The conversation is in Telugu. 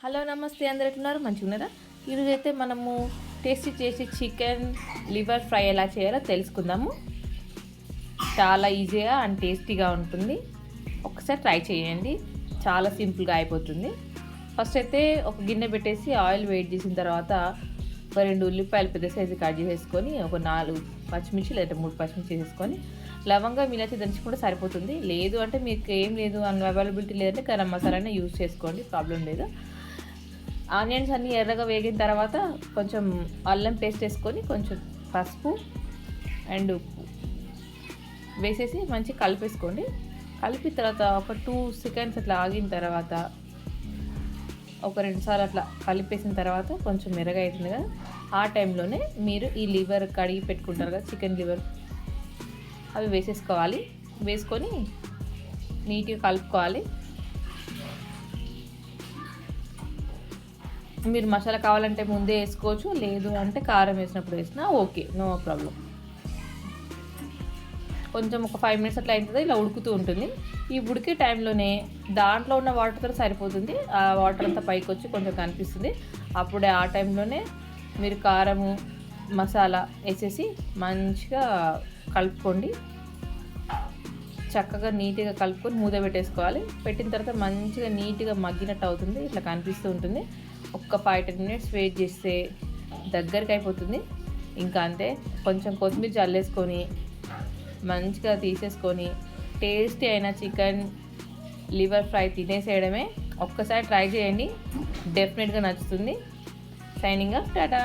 హలో నమస్తే అందరు ఎట్లున్నారు? మంచిగా ఉన్నారా ఈరోజు అయితే మనము టేస్టీ చేసి చికెన్ లివర్ ఫ్రై ఎలా చేయాలో తెలుసుకుందాము. చాలా ఈజీగా అండ్ టేస్టీగా ఉంటుంది. ఒకసారి ట్రై చేయండి. చాలా సింపుల్గా అయిపోతుంది. ఫస్ట్ అయితే ఒక గిన్నె పెట్టేసి ఆయిల్ వేడి చేసిన తర్వాత ఒక రెండు ఉల్లిపాయలు పెద్ద సైజు కట్ చేసేసుకొని ఒక నాలుగు పచ్చిమిర్చి లేదా మూడు పచ్చిమిర్చి వేసేసుకొని లవంగా మిలాచి దంచుకుంటే సరిపోతుంది. లేదు అంటే మీకు ఏం లేదు అన్ అవైలబిలిటీ లేదంటే గరం మసాలానే యూజ్ చేసుకోండి. ప్రాబ్లం లేదు. ఆనియన్స్ అన్నీ ఎర్రగా వేగిన తర్వాత కొంచెం అల్లం పేస్ట్ వేసుకొని కొంచెం పసుపు అండ్ ఉప్పు వేసేసి మంచి కలిపేసుకోండి. కలిపిన తర్వాత ఒక టూ సెకండ్స్ అట్లా ఆగిన తర్వాత ఒక రెండు సార్లు అట్లా కలిపేసిన తర్వాత కొంచెం మెరగా అవుతుంది కదా ఆ టైంలోనే మీరు ఈ లివర్ కడిగి పెట్టుకుంటారు కదా చికెన్ లివర్ అవి వేసేసుకోవాలి. వేసుకొని నీట్గా కలుపుకోవాలి. మీరు మసాలా కావాలంటే ముందే వేసుకోవచ్చు లేదు అంటే కారం వేసినప్పుడు వేసినా ఓకే నో ప్రాబ్లం. కొంచెం ఒక ఫైవ్ మినిట్స్ అట్లా అవుతుంది ఇలా ఉడుకుతూ ఉంటుంది. ఈ ఉడికే టైంలోనే దాంట్లో ఉన్న వాటర్తో సరిపోతుంది. ఆ వాటర్ అంతా పైకి వచ్చి కొంచెం కనిపిస్తుంది. అప్పుడే ఆ టైంలోనే మీరు కారము మసాలా వేసేసి మంచిగా కలుపుకోండి. చక్కగా నీట్గా కలుపుకొని మూత పెట్టేసుకోవాలి. పెట్టిన తర్వాత మంచిగా నీట్గా మగ్గినట్టు అవుతుంది. ఇట్లా కనిపిస్తూ ఉంటుంది. ఒక్క ఫైవ్ టెన్ మినిట్స్ వెయిట్ చేస్తే దగ్గరికి అయిపోతుంది. ఇంకా అంతే. కొంచెం కొత్తిమీర చల్లేసుకొని మంచిగా తీసేసుకొని టేస్టీ అయిన చికెన్ లివర్ ఫ్రై తినేసేయడమే. ఒక్కసారి ట్రై చేయండి. డెఫినెట్గా నచ్చుతుంది. Signing off tata!